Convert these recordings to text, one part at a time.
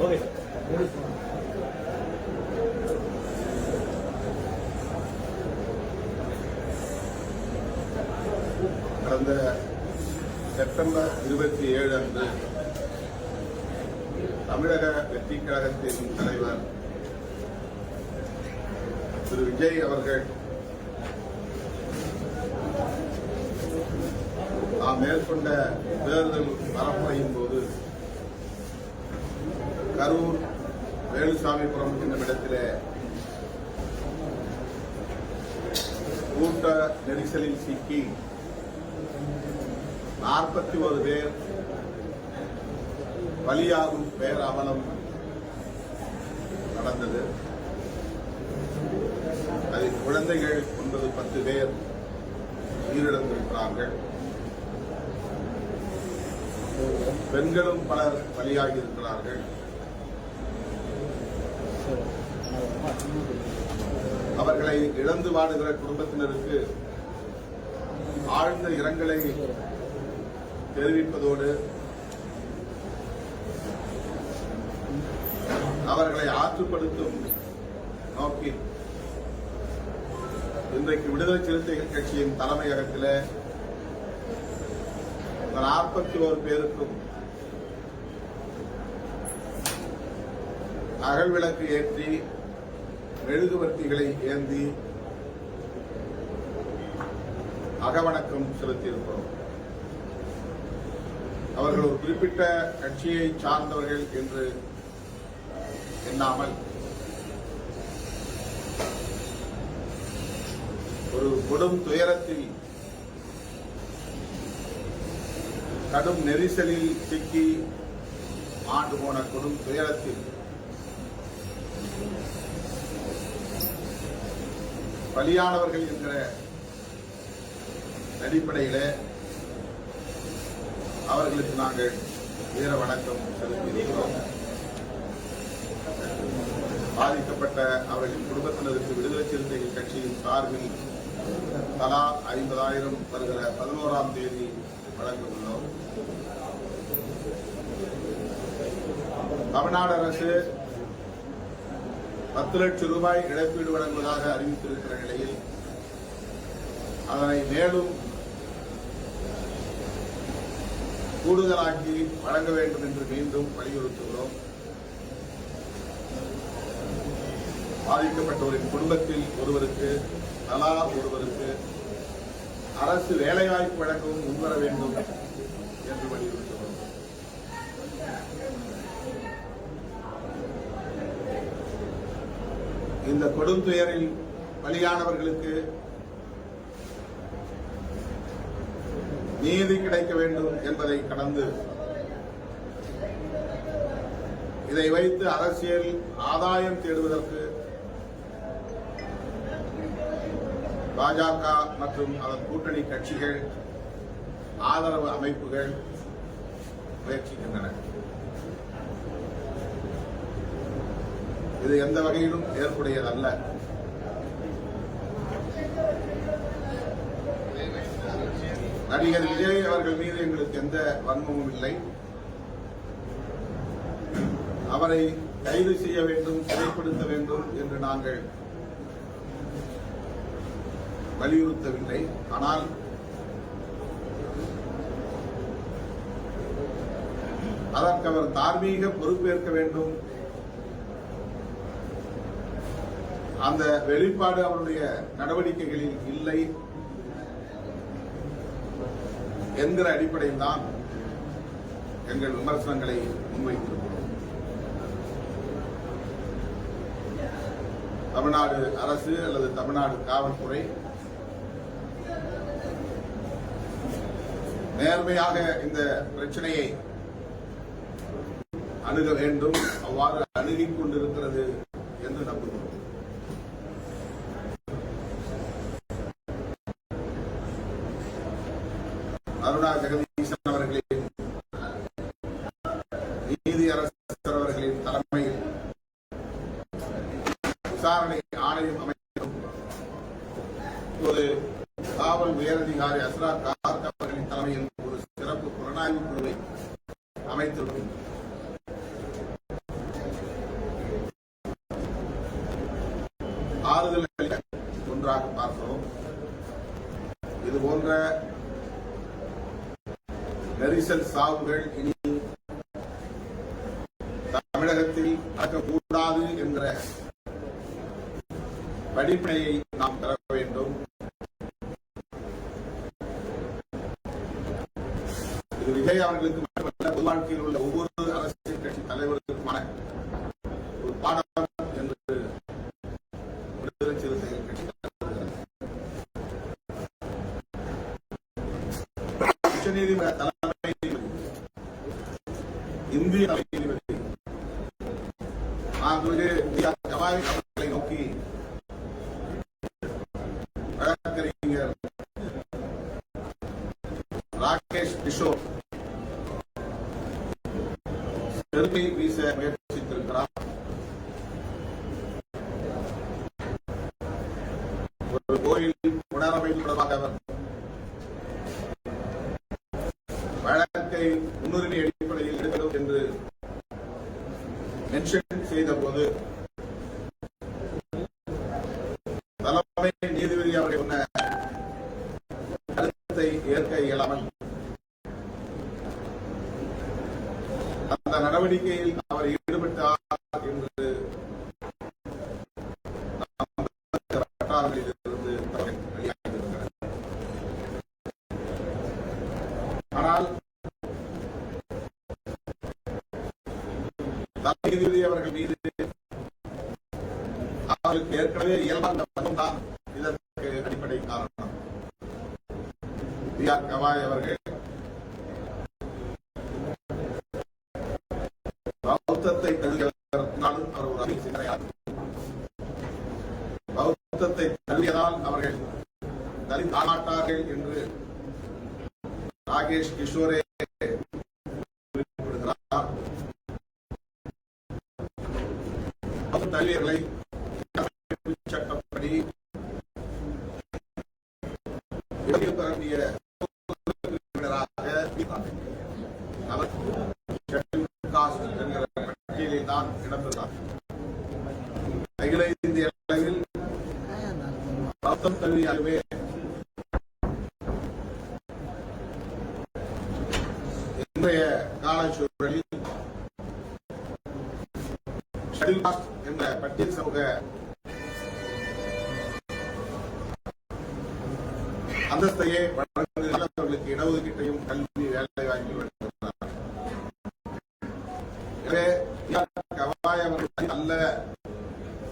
Okay கடந்த September இருபத்தி ஏழு அன்று தமிழக வெற்றி கழகத்தின் தலைவர் திரு விஜய் அவர்கள் நாம் மேற்கொண்ட தேர்தல் பரப்புரையின் போது கரூர் வேலுசாமிபுரம் என்னும் இடத்திலே கூட்ட நெரிசலில் சிக்கி நாற்பத்தி ஒரு பேர் பலியாகும் பேர் அவலம் நடந்தது. அதில் குழந்தைகள் ஒன்பது பத்து பேர் உயிரிழந்திருக்கிறார்கள். பெண்களும் பலர் பலியாகி இருக்கிறார்கள். அவர்களை இழந்து வாடுகிற குடும்பத்தினருக்கு ஆழ்ந்த இரங்கலை தெரிவிப்பதோடு அவர்களை ஆற்றுப்படுத்தும் நோக்கி இன்றைக்கு விடுதலை சிறுத்தைகள் கட்சியின் தலைமையகத்தில் நாற்பத்தி ஓரு பேருக்கும் அகழ்விளக்கு ஏற்றி மெழுகுவர்த்திகளை ஏந்தி அகவணக்கம் செலுத்தியிருக்கிறோம். அவர்கள் ஒரு குறிப்பிட்ட கட்சியை சார்ந்தவர்கள் என்று எண்ணாமல் ஒரு கொடும் துயரத்தில் கடும் நெரிசலில் சிக்கி ஆண்டு போன கொடும் துயரத்தில் பலியானவர்கள் என்கிற அடிப்படையில் அவர்களுக்கு நாங்கள் வீர வணக்கம் செலுத்தியிருக்கிறோம். பாதிக்கப்பட்ட அவர்களின் குடும்பத்தினருக்கு விடுதலை சிறுத்தைகள் கட்சியின் சார்பில் தலா ஐம்பதாயிரம் வருகிற பதினோராம் தேதி வழங்க உள்ளோம் தமிழ்நாடு அரசு பத்து லட்சம் ரூபாய் இழப்பீடு வழங்குவதாக அறிவித்திருக்கிற நிலையில் அதனை மேலும் கூடுதலாக்கி வழங்க வேண்டும் என்று மீண்டும் வலியுறுத்துகிறோம். பாதிக்கப்பட்டவரின் குடும்பத்தில் ஒருவருக்கு தலா ஒருவருக்கு அரசு வேலைவாய்ப்பு வழங்கவும் முன்வர வேண்டும் என்று வலியுறுத்தி இந்த கொடும் துயரில் பலியானவர்களுக்கு நீதி கிடைக்க வேண்டும் என்பதை கடந்து இதை வைத்து அரசியல் ஆதாயம் தேடுவதற்கு பாஜக மற்றும் அதன் கூட்டணி கட்சிகள் ஆதரவு அமைப்புகள் முயற்சிக்கின்றன. இது எந்த வகையிலும் ஏற்புடையதல்ல. நடிகர் விஜய் அவர்கள் மீது எங்களுக்கு எந்த வன்மமும் இல்லை. அவரை கைது செய்ய வேண்டும் சிறைப்படுத்த வேண்டும் என்று நாங்கள் வலியுறுத்தவில்லை. ஆனால் அதற்கு அவர் தார்மீக பொறுப்பேற்க வேண்டும் அந்த வெளிப்பாடு அவருடைய நடவடிக்கைகளில் இல்லை என்கிற அடிப்படையில் தான் எங்கள் விமர்சனங்களை முன்வைத்திருக்கிறோம். தமிழ்நாடு அரசு அல்லது தமிழ்நாடு காவல்துறை நேர்மையாக இந்த பிரச்சனையை அணுக வேண்டும். அவ்வாறு அணுகிக் ஆறுதல் ஒன்றாக பார்க்கிறோம். இது போன்ற நெரிசல் சாவுகள் இனி தமிழகத்தில் நடக்கக்கூடாது என்ற படிப்பினையை நாம் தர வேண்டும். இது விஜய் அவர்களுக்கு 연비에 எல்லாமே அந்த நடவடிக்கையில் அவர் ஈடுபட்டார் என்று வட்டாரங்களிலிருந்து வெளியாகியிருக்கிறார் ஆனால் தலைநீதி அவர்கள் மீது அளிக்க மாட்டார்கள் என்று ராகேஷ் கிஷோரே தலைவர்களை அந்தஸ்தையே வழங்குவதற்கு இடஒதுக்கீட்டையும் கல்வி வேலை வாய்ப்பு அல்ல.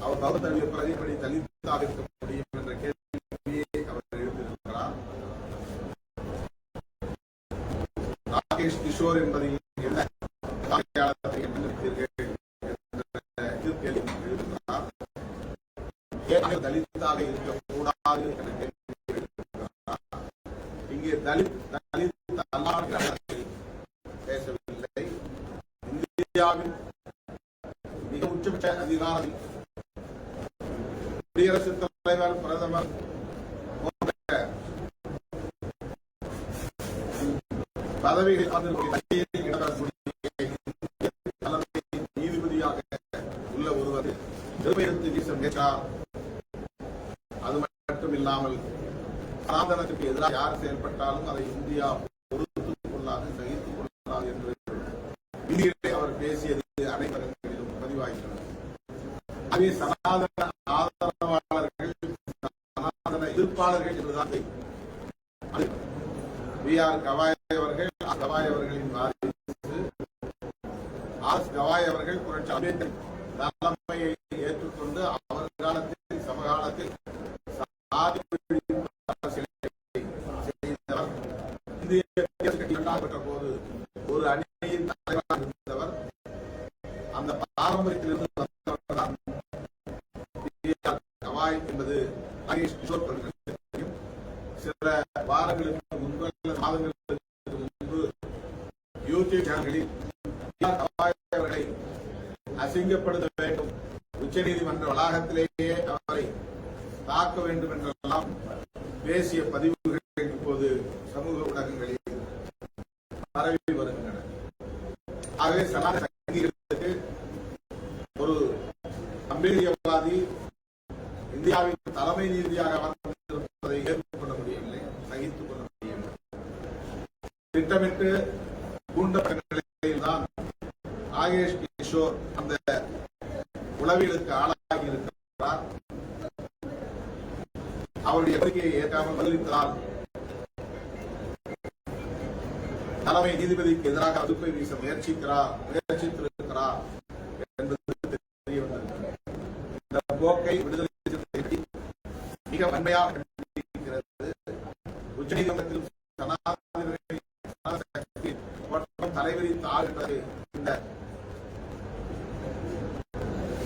அவர் பௌத்த பிரதிபடி தலித்தாக இருக்கும் கருணாநிதி குடியரசுத் தலைவர் பிரதமர் பதவிகள் நீதிபதியாக உள்ள ஒருவர் திருமையத்து நீசம் கேட்டார். அது மட்டும் இல்லாமல் சாதனத்துக்கு எதிராக யார் செயல்பட்டாலும் அதை இந்தியா அவர்கள் புரட்சி அம்பேத்கர். ஆகவே சனாதன சக்திகளுக்கு ஒரு அம்பேதியவாதி இந்தியாவின் தலைமை நீதியாக அமர்ந்திருப்பதை ஏற்றுக்கொள்ள முடியவில்லை சகித்துக் கொள்ள முடியவில்லை. திட்டமிட்டு கூண்டப்பட்ட மோடிக்கு எதிராக அடுப்பை வீச முயற்சிக்கிறார் முயற்சித்திருக்கிறார் என்பது போக்கை விடுதலை மிக வன்மையாக உச்சநீதிமன்றத்தில்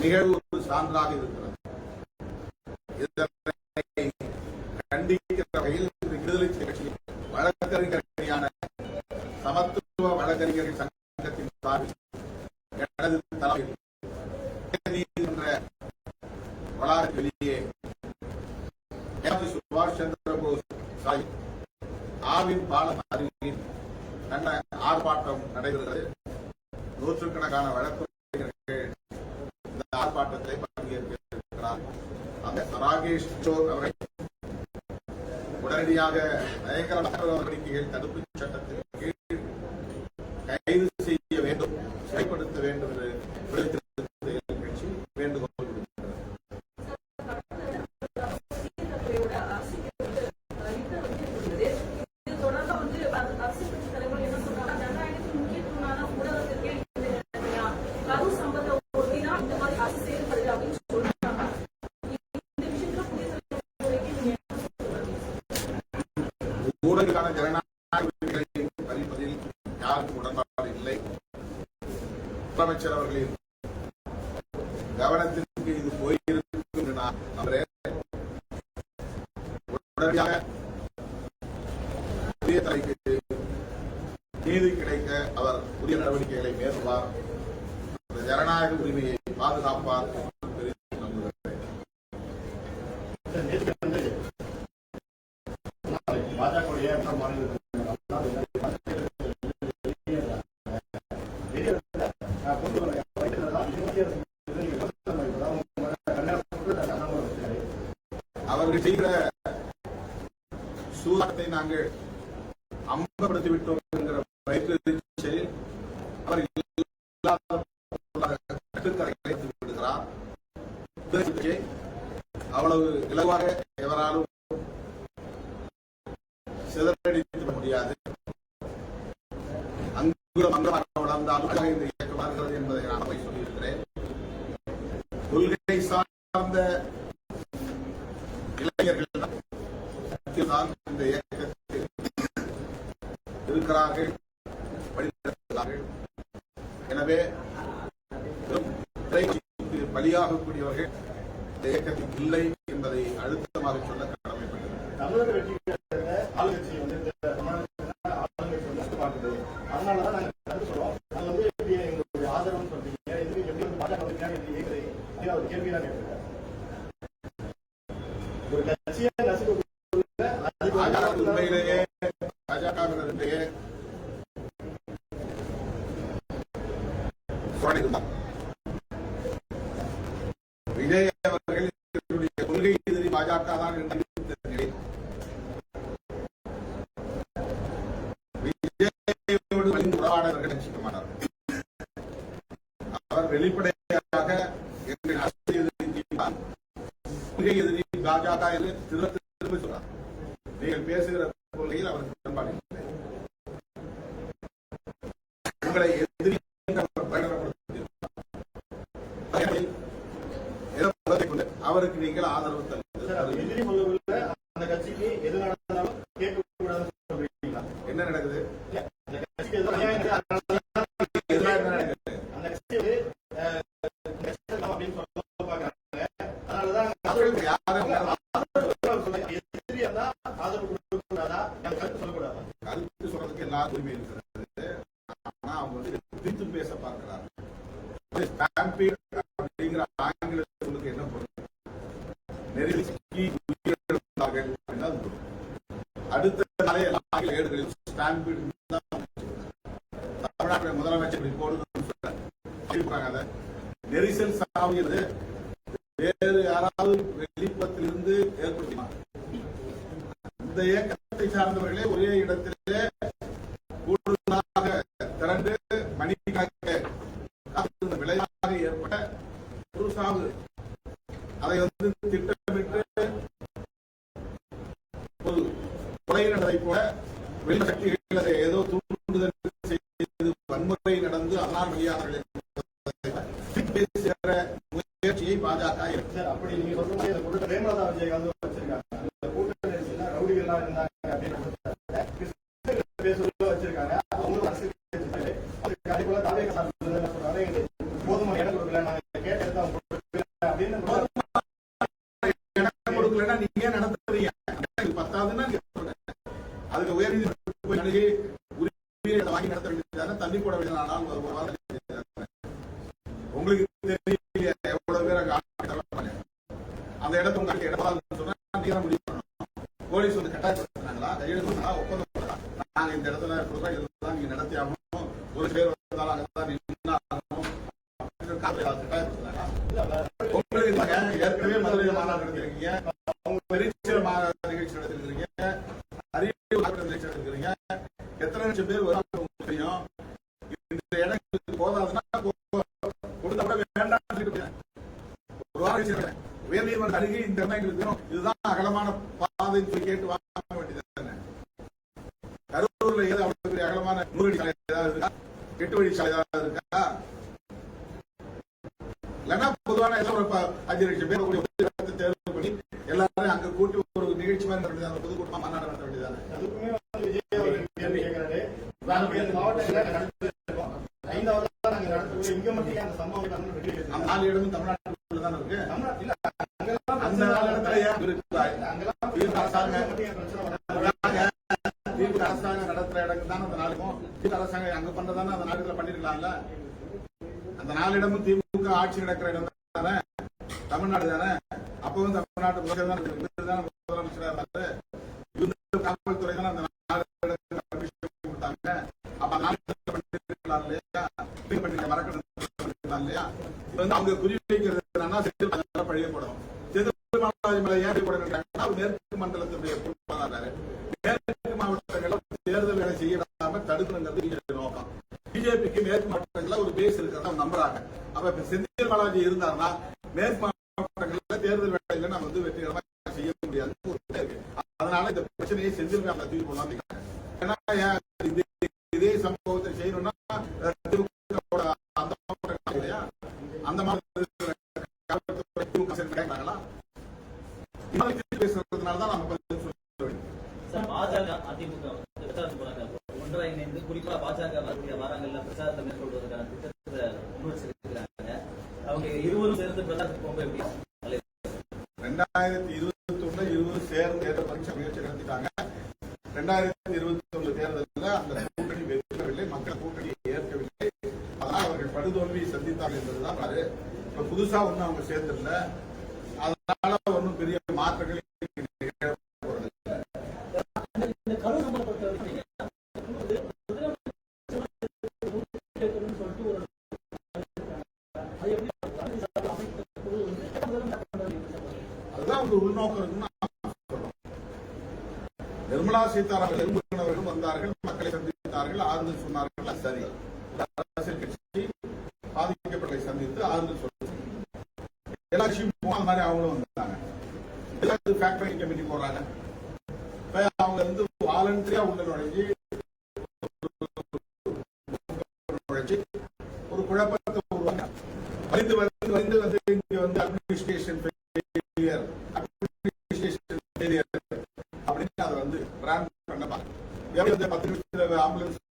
நிகழ்வு சான்றாக இருக்கிறது. இதனை கண்டிக்க ஆக பயங்கரமான நடவடிக்கைகள் தடுப்புச் சட்டத்தில் உடனடியாக புதிய தலைக்கு நீதி கிடைக்க அவர் புதிய நடவடிக்கைகளை மேற்கொள்வார். ஜனநாயக உரிமையை பாதுகாப்பார். கோரிக்கையை அவ்வளவு இலவாக எவராலும் சிதறடித்து முடியாது. அங்குலம் அங்கமாக வளர்ந்தாலும் இந்த என்ன என்று கேட்கிறேன் ஒரு கேள்விதான் கேட்கிறேன் அவருக்கு நீங்கள் ஆதரவு தருங்கள். தமிழ்நாட்டுடைய முதலமைச்சர் இப்படி நெரிசல் சாவுகிறது வேறு யாராவது வெளிப்பத்திலிருந்து ஏற்படுத்தினார் இந்த இயக்கத்தை சார்ந்தவர்களே ஒரே இடத்திலே ছেড়ে தெரிஞ்சிருக்கீங்க அரசாங்கம் நடத்துற இடத்துக்கு தான் அந்த நாளுக்கும் அரசாங்கம் அங்க பண்றதானே அந்த நாட்டுல பண்ணிருக்கலாம்ல அந்த நாலு இடமும் திமுக ஆட்சி நடக்கிற இடம் தானே தமிழ்நாடு தானே? அப்பவும் தமிழ்நாட்டு முதல்வர் மேற்கு மாவட்டங்களில் தேர்தல் வேலையில நம்ம வந்து வெற்றிகரமாக செய்ய முடியாது அதனால இந்த பிரச்சனையை செந்தில் தீர்வு பண்ணாங்க ஏன்னா செலுத்தித்தார்கள் என்பதுதான் அது இப்போ புதுசாக ஒன்றும் அவங்க சேர்ந்துடல அதனால ஒன்றும் பெரிய மாற்றங்கள் ஒரு குழப்பத்தை உருவாங்க வலிந்து வந்து வலிந்து வந்து இங்க அப்படின்னு அதை வந்து ரேங்க் பண்ண பத்து நிமிஷத்துல ஆம்புலன்ஸ்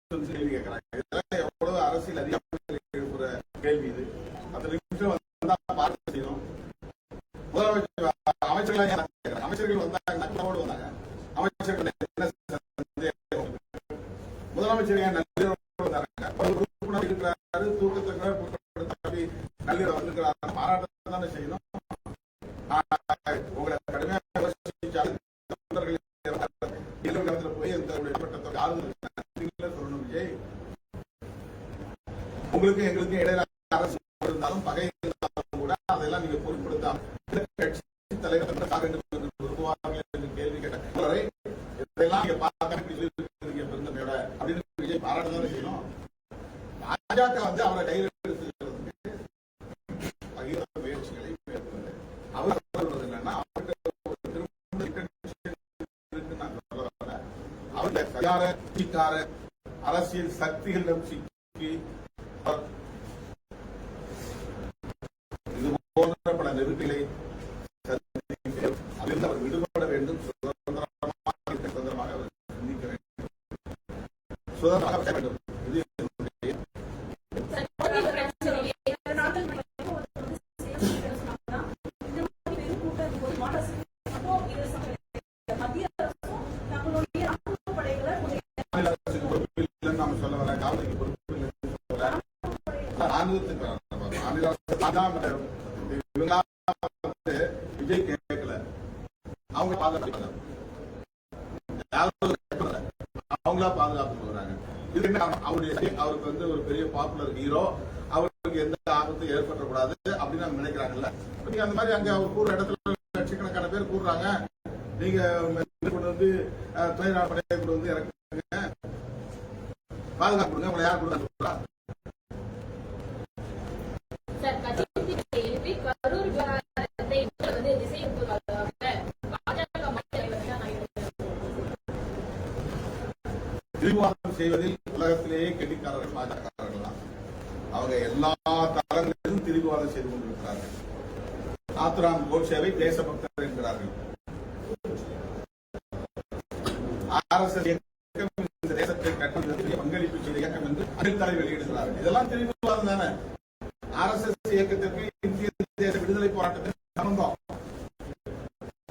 உங்களுக்கு எங்களுக்கு இடையில அரசு இருந்தாலும் பகை 说他啥 bảo vệ. நீங்க வந்து துணைநாள் படையை கொண்டு வந்து இறக்குங்க பாதுகாப்பு கொடுங்க உங்களை யார் கொடுத்தா நிர்வாகம் செய்வதில் உலகத்திலேயே கெட்டிக்காரர்கள் பாஜகர்கள் அவங்க எல்லா தளங்களிலும் திரிவாதம் செய்து கொண்டிருக்கிறார்கள். ஆத்ராம் கோட்சேவை தேசபக்த இதெல்லாம் திரும்பி தானே? ஆர் எஸ் எஸ் இயக்கத்திற்கு இந்திய தேச விடுதலை போராட்டத்திற்கு சம்பந்தம்.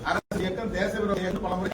அரசு இயக்கம் தேச விரோத இயக்கம் பலமுறை